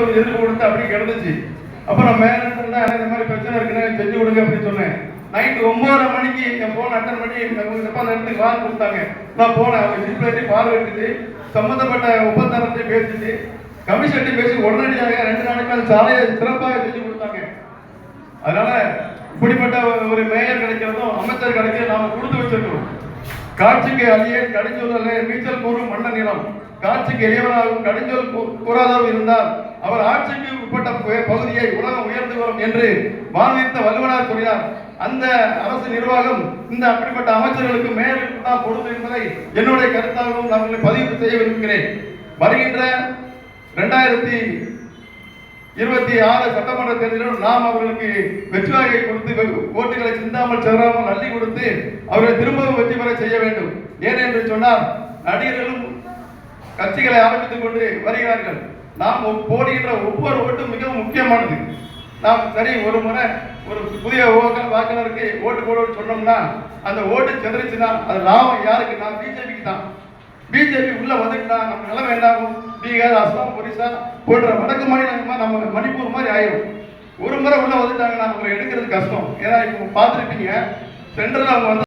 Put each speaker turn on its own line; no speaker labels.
எதிர்ப்பு கொடுத்து அப்படி கிடந்துச்சு? அப்புறம் மேனேஜ்மெண்ட் இந்த மாதிரி பிரச்சனை இருக்குன்னு செஞ்சு கொடுங்க அப்படின்னு சொன்னேன். நைட்டு ஒன்பதரை மணிக்கு என் போன் அட்டன் பண்ணி உங்களுக்கு எப்ப அந்த இடத்துக்கு கொடுத்தாங்க. நான் போனேன். அவங்க டிஸ்பிளே பார்வையிட்டு சம்பந்தப்பட்ட ஒப்பந்தத்தை பேசிட்டு கமிஷன் பேசி உடனடியாக ரெண்டு நாளைக்கு அந்த சாலையை சிறப்பாக செஞ்சு கொடுத்தாங்க. அதனால இப்படிப்பட்ட ஒரு- மே காட்சிக்கு அழிய கடிஞ்சொல்ல நீச்சல் கூறும் மன்ன நிலம். காட்சிக்கு இளையவனாகவும் கடிஞ்சொல் கூறாதவும் இருந்தால் அவர் ஆட்சிக்கு உட்பட்ட பகுதியை உலகம் உயர்ந்து வரும் என்று வானித்த வல்லுவனார் கூறினார். அந்த அரசு நிர்வாகம் இந்த அப்படிப்பட்ட அமைச்சர்களுக்கு மேலும் தான் பொறுப்பு என்பதை என்னுடைய கருத்தாகவும் நான் பதிவு செய்ய விரும்புகிறேன். வருகின்ற இரண்டாயிரத்தி இருபத்தி ஆறு சட்டமன்ற தேர்தலிலும் நாம் அவர்களுக்கு வெற்றி வாகை கொடுத்து ஓட்டு இல்லாமல் செல்லாமல் அள்ளி கொடுத்து அவர்களை திரும்பவும் வெற்றி பெற செய்ய வேண்டும். ஏன் என்று சொன்னால் நடிகர்களும் கட்சிகளை ஆரம்பித்துக் கொண்டு வருகிறார்கள். நாம் போடுகின்ற ஒவ்வொரு ஓட்டும் மிகவும் முக்கியமானது. நாம் சரி ஒரு முறை ஒரு புதிய வாக்காளருக்கு ஓட்டு போடுவோம்னு சொன்னோம்னா அந்த ஓட்டு செதறிச்சுன்னா அது லாபம் யாருக்கு? நான் பிஜேபிக்கு தான். பிஜேபி உள்ள வந்துட்டா நம்ம நிலைமை என்னாகும்? பீகார் அஸ்ஸாம் ஒரிசா போன்ற வடக்கு மாநிலமா நம்ம மணிப்பூர் மாதிரி ஆயிரும். ஒரு முறை உள்ள வந்துட்டாங்கன்னா அவங்களை எடுக்கிறது கஷ்டம். ஏன்னா இப்போ பார்த்துருப்பீங்க சென்ட்ரல் அவங்க வந்து